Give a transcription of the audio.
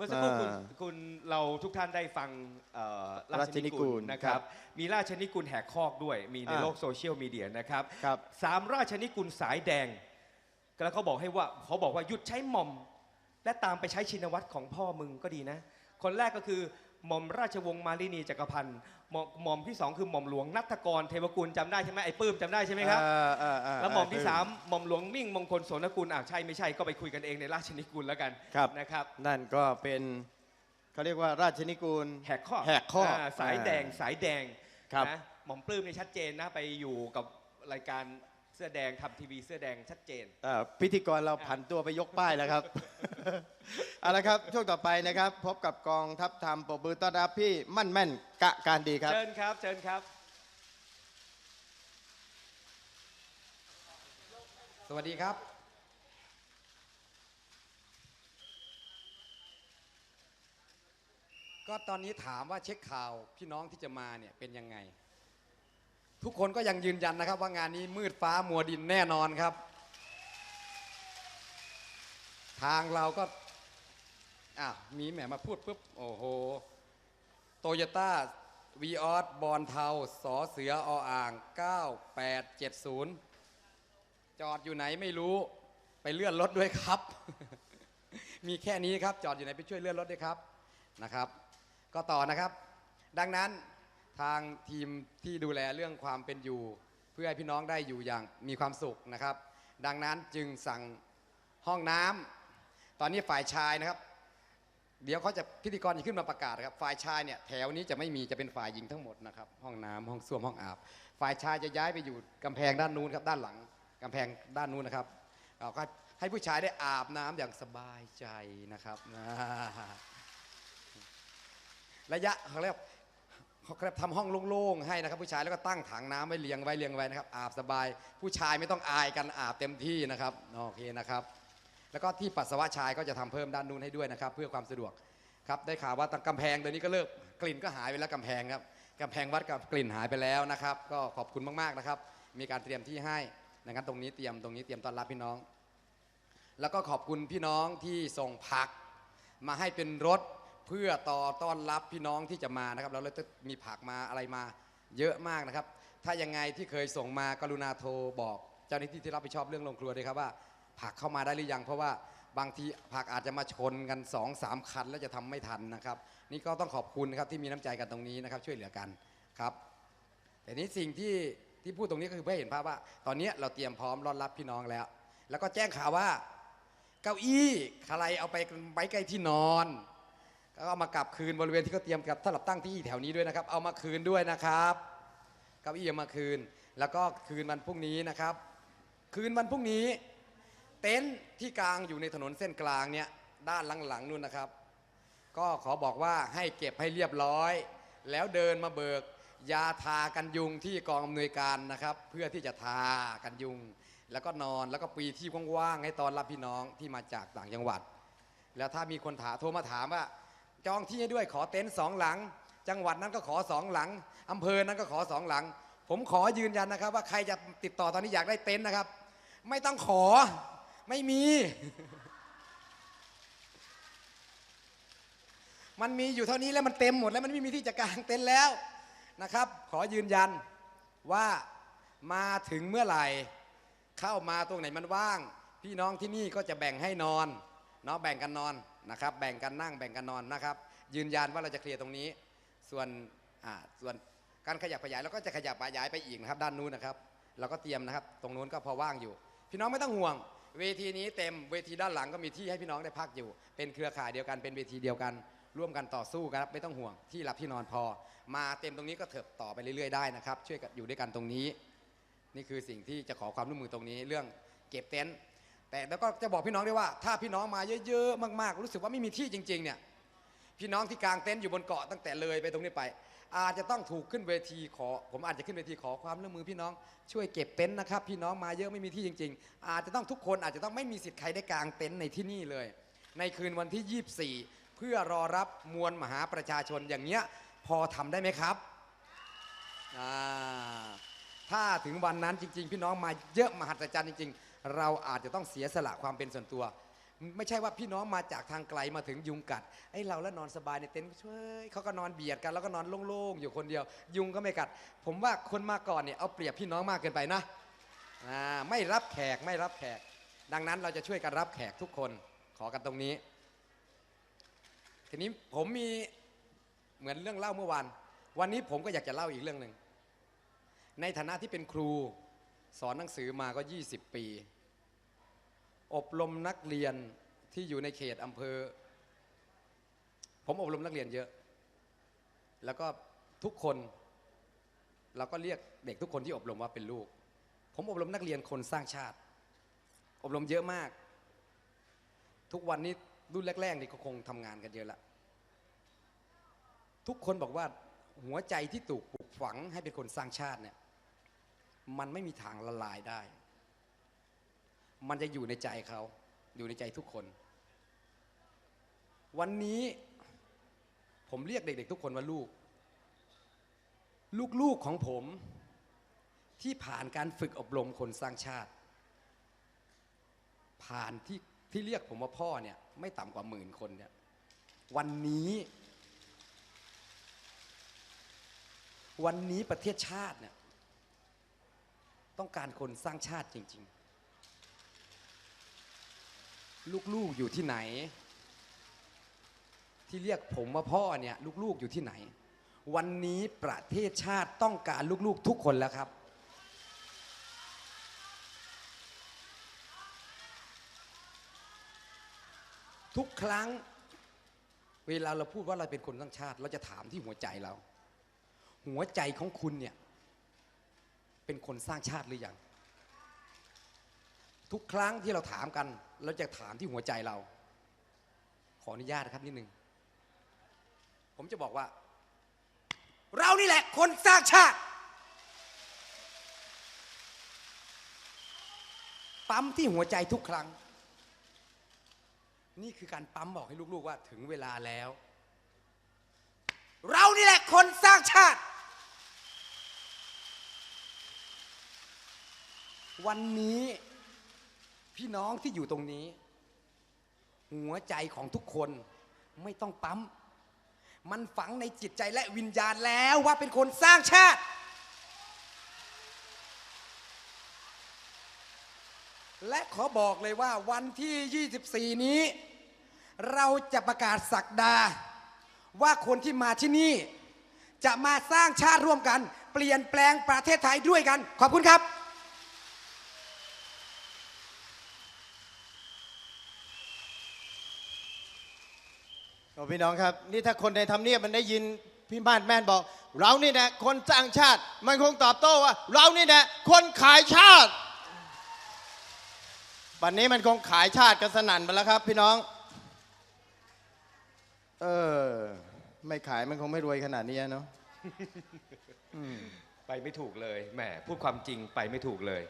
มื่อสักครู่คุณอ่าคุณเราทุกท่านได้ฟังเอ่อราราชชนินิกูกูลลนะครับ มีราชนิกูลแหกคอกด้วย มีในอ่าโลกโซเชียลมีเดียนะครับครับสามราชนิกูลสายแดง แล้วเขาบอกให้ว่าเขาบอกว่าหยุดใช้หม่อม และตามไปใช้ชินวัตรของพ่อมึงก็ดีนะ คนแรกก็คือ หม่อมราชวงศ์มาลินีจักรพันธ์หม่อมหม่อมที่สองคือหม่อมหลวงนัทกรเทวกุลจำได้ใช่ไหมไอ้ปื้มจำได้ใช่ไหมครับอ่าอ่าอ่าแล้วหม่อมที่สามหม่อมหลวงมิ่งมงคลโสนกุลอะใช่ไม่ใช่ก็ไปคุยกันเองในราชนิกูลแล้วกันครับ นะครับนั่นก็เป็นเขาเรียกว่าราชนิกูล แหกข้อแหกข้ออ่าสายแดงสายแดงครับ นะหม่อมปลื้มนี่ชัดเจนนะไปอยู่กับรายการเสื้อแดงทำทีวีเสื้อแดงชัดเจน อ่าพิธีกรเราผันตัวไปยกป้ายแล้วครับ เอาละครับช่วงต่อไปนะครับ พบกับกองทัพธรรมปรบมือต้อนรับพี่มั่นแม่นกะการดีครับ เชิญครับ เชิญครับ สวัสดีครับ ก็ตอนนี้ถามว่าเช็คข่าวพี่น้องที่จะมาเนี่ยเป็นยังไง ทุกคนก็ยังยืนยันนะครับว่างานนี้มืดฟ้ามัวดินแน่นอนครับ ทางเราก็อะมีแหมมาพูดปุ๊บโอ้โหโตโยต้าวีออสบอลเทาสอเสือออ่าง 9870 จอดอยู่ไหนไม่รู้ไปเลื่อนรถด้วยครับ มีแค่นี้ครับจอดอยู่ไหนไปช่วยเลื่อนรถด้วยครับนะครับ ก็ต่อนะครับ ดังนั้น ทางทีมที่ดูแลเรื่องความเป็นอยู่ เพื่อให้พี่น้องได้อยู่อย่างมีความสุขนะครับ ดังนั้นจึงสั่งห้องน้ำตอนนี้ฝ่ายชายนะครับ เดี๋ยวเขาจะพิธีกรจะขึ้นมาประกาศครับ ฝ่ายชายเนี่ยแถวนี้จะไม่มีจะเป็นฝ่ายหญิงทั้งหมดนะครับ ห้องน้ำห้องส้วมห้องอาบ ฝ่ายชายจะย้ายไปอยู่กำแพงด้านนู้นครับด้านหลังกำแพงด้านนู้นนะครับเราก็ให้ผู้ชายได้อาบน้ำอย่างสบายใจนะครับ ระยะเขาเรียก เขาเรียกทำห้องโล่งๆให้นะครับ ผู้ชายแล้วก็ตั้งถังน้ำไว้เรียงไว้เรียงไว้นะครับ อาบสบาย ผู้ชายไม่ต้องอายกันอาบเต็มที่นะครับโอเคนะครับ แล้วก็ที่ปัสสาวะชายก็จะทำเพิ่มด้านนู้นให้ด้วยนะครับ เพื่อความสะดวกครับได้ข่าวว่าตังกำแพงตัวนี้ก็เลิกกลิ่นก็หายไปแล้วกำแพงครับกำแพงวัดกับกลิ่นหายไปแล้วนะครับ ก็ขอบคุณมากๆนะครับ มีการเตรียมที่ให้ดังนั้นตรงนี้เตรียมตรงนี้เตรียมต้อนรับพี่น้อง แล้วก็ขอบคุณพี่น้องที่ส่งผัก มาให้เป็นรถ เพื่อต่อต้อนรับพี่น้องที่จะมานะครับแล้วเราจะมีผักมาอะไรมาเยอะมากนะครับ ถ้ายังไงที่เคยส่งมากรุณาโทรบอก เจ้าหน้าที่ที่รับผิดชอบเรื่องโรงครัวด้วยครับว่า ผักเข้ามาได้หรือยัง เพราะว่าบางทีผักอาจจะมาชนกัน2อสามคัน แล้วจะทำไม่ทันนะครับ นี่ก็ต้องขอบคุณนะครับที่มีน้ำใจกันตรงนี้นะครับ ช่วยเหลือกันครับแต่นี้สิ่งที่ที่พูดตรงนี้ก็คือเพื่อเห็นภาพว่า ตอนนี้เราเตรียมพร้อมรองรับพี่น้องแล้ว แล้วก็แจ้งข่าวว่า เก้าอี้ใครเอาไปไว้ใกล้ที่นอน ก็เอามากลับคืนบริเวณที่เขาเตรียมกับสำหรับตั้งที่แถวนี้ด้วยนะครับ เอามาคืนด้วยนะครับเก้าอี้เอามาคืน แล้วก็คืนวันพรุ่งนี้นะครับ คืนวันพรุ่งนี้ เต็นท์ที่กลางอยู่ในถนนเส้นกลางเนี่ยด้านหลังๆนู่นนะครับ ก็ขอบอกว่าให้เก็บให้เรียบร้อย แล้วเดินมาเบิก ยาทากันยุงที่กองอำนวยการนะครับ เพื่อที่จะทากันยุง แล้วก็นอนแล้วก็ปีที่ว่างๆให้ตอนรับพี่น้องที่มาจากต่างจังหวัด แล้วถ้ามีคนถามโทรมาถามว่า จองที่ให้ด้วยขอเต็นท์สองหลัง จังหวัดนั้นก็ขอสองหลังอำเภอนั้นก็ขอสองหลัง ผมขอยืนยันนะครับ ว่าใครจะติดต่อตอนนี้อยากได้เต็นท์นะครับ ไม่ต้องขอไม่มี มันมีอยู่เท่านี้แล้วมันเต็มหมดแล้วมันไม่มีที่จะกางเต็นท์แล้วนะครับ ขอยืนยันว่ามาถึงเมื่อไหร่ เข้ามาตรงไหนมันว่าง พี่น้องที่นี่ก็จะแบ่งให้นอนเนาะแบ่งกันนอน นะครับแบ่งกันนั่งแบ่งกันนอนนะครับ ยืนยันว่าเราจะเคลียร์ตรงนี้ ส่วนส่วนการขยับขยายเราก็จะขยับขยายไปอีกนะครับ ด้านนู้นนะครับ เราก็เตรียมนะครับ ตรงนู้นก็พอว่างอยู่ พี่น้องไม่ต้องห่วง เวทีนี้เต็มเวทีด้านหลังก็มีที่ให้พี่น้องได้พักอยู่ เป็นเครือข่ายเดียวกันเป็นเวทีเดียวกัน ร่วมกันต่อสู้ครับไม่ต้องห่วงที่หลับที่นอนพอ มาเต็มตรงนี้ก็เถิบต่อไปเรื่อยๆได้นะครับช่วยกันอยู่ด้วยกันตรงนี้ นี่คือสิ่งที่จะขอความร่วมมือตรงนี้ เรื่องเก็บเต็นท์ แต่แล้วก็จะบอกพี่น้องด้วยว่า ถ้าพี่น้องมาเยอะๆมากๆ รู้สึกว่าไม่มีที่จริง ๆ เนี่ยพี่น้องที่กางเต็นท์อยู่บนเกาะตั้งแต่เลยไปตรงนี้ไป อาจจะต้องถูกขึ้นเวทีขอ ผมอาจจะขึ้นเวทีขอความร่วมมือพี่น้องช่วยเก็บเต็นท์นะครับ พี่น้องมาเยอะไม่มีที่จริง ๆ อาจจะต้องทุกคนอาจจะต้องไม่มีสิทธิ์ใครได้กางเต็นท์ในที่นี่เลย ในคืนวันที่ 24 เพื่อรอรับมวลมหาประชาชนอย่างเงี้ยพอทำได้ไหมครับถ้าถึงวันนั้นจริง ๆ พี่น้องมาเยอะมหัศจรรย์จริง ๆ เราอาจจะต้องเสียสละความเป็นส่วนตัว ไม่ใช่ว่าพี่น้องมาจากทางไกลมาถึงยุงกัดไอ้เราแล้วนอนสบายในเต็นท์ช่วยเขาก็นอนเบียดกันแล้วก็นอนโล่งๆอยู่คนเดียว ยุงก็ไม่กัด ผมว่าคนมาก่อนเนี่ยเอาเปรียบพี่น้องมากเกินไปนะไม่รับแขกไม่รับแขก ดังนั้นเราจะช่วยกันรับแขกทุกคนขอกันตรงนี้ ทีนี้ผมมีเหมือนเรื่องเล่าเมื่อวาน วันนี้ผมก็อยากจะเล่าอีกเรื่องหนึ่งในฐานะที่เป็นครู สอนหนังสือมาก็ 20 ปี อบรมนักเรียนที่อยู่ในเขตอำเภอ ผมอบรมนักเรียนเยอะ แล้วก็ทุกคน เราก็เรียกเด็กทุกคนที่อบรมว่าเป็นลูก ผมอบรมนักเรียนคนสร้างชาติ อบรมเยอะมาก ทุกวันนี้รุ่นแรกๆนี่ก็คงทำงานกันเยอะละ ทุกคนบอกว่าหัวใจที่ถูกปลูกฝังให้เป็นคนสร้างชาติเนี่ย มันไม่มีทางละลายได้ มันจะอยู่ในใจเขาอยู่ในใจทุกคน วันนี้ผมเรียกเด็กๆทุกคนว่าลูก ลูกๆของผมที่ผ่านการฝึกอบรมคนสร้างชาติ ผ่านที่ที่เรียกผมว่าพ่อเนี่ยไม่ต่ำกว่าหมื่นคนเนี่ยวันนี้ วันนี้ประเทศชาติเนี่ย ต้องการคนสร้างชาติจริง ๆ ลูกๆอยู่ที่ไหน ที่เรียกผมว่าพ่อเนี่ยลูกๆอยู่ที่ไหน วันนี้ประเทศชาติต้องการลูกๆทุกคนแล้วครับ ทุกครั้งเวลาเราพูดว่าเราเป็นคนสร้างชาติ เราจะถามที่หัวใจเรา หัวใจของคุณเนี่ย เป็นคนสร้างชาติหรือยัง ทุกครั้งที่เราถามกัน เราจะถามที่หัวใจเรา ขออนุญาตนะครับนิดนึง ผมจะบอกว่า เรานี่แหละคนสร้างชาติ ปั๊มที่หัวใจทุกครั้ง นี่คือการปั๊มบอกให้ลูกๆว่าถึงเวลาแล้ว เรานี่แหละคนสร้างชาติ วันนี้พี่น้องที่อยู่ตรงนี้ หัวใจของทุกคนไม่ต้องปั๊ม มันฝังในจิตใจและวิญญาณแล้วว่าเป็นคนสร้างชาติ และขอบอกเลยว่าวันที่ 24 นี้ เราจะประกาศสักดา ว่าคนที่มาที่นี่ จะมาสร้างชาติร่วมกัน เปลี่ยนแปลงประเทศไทยด้วยกัน ขอบคุณครับ พี่น้องครับ นี่ถ้าคนในทำเนียบมันได้ยินพี่บ้านแม่นบอก เรานี่แหละคนสร้างชาติ มันคงตอบโต้ว่า เรานี่แหละคนขายชาติวันนี้มันคงขายชาติกันสนั่นไปแล้วครับ พี่น้อง เออ ไม่ขายมันคงไม่รวยขนาดนี้เนาะไปไม่ถูกเลยแหมพูดความจริงไปไม่ถูกเลย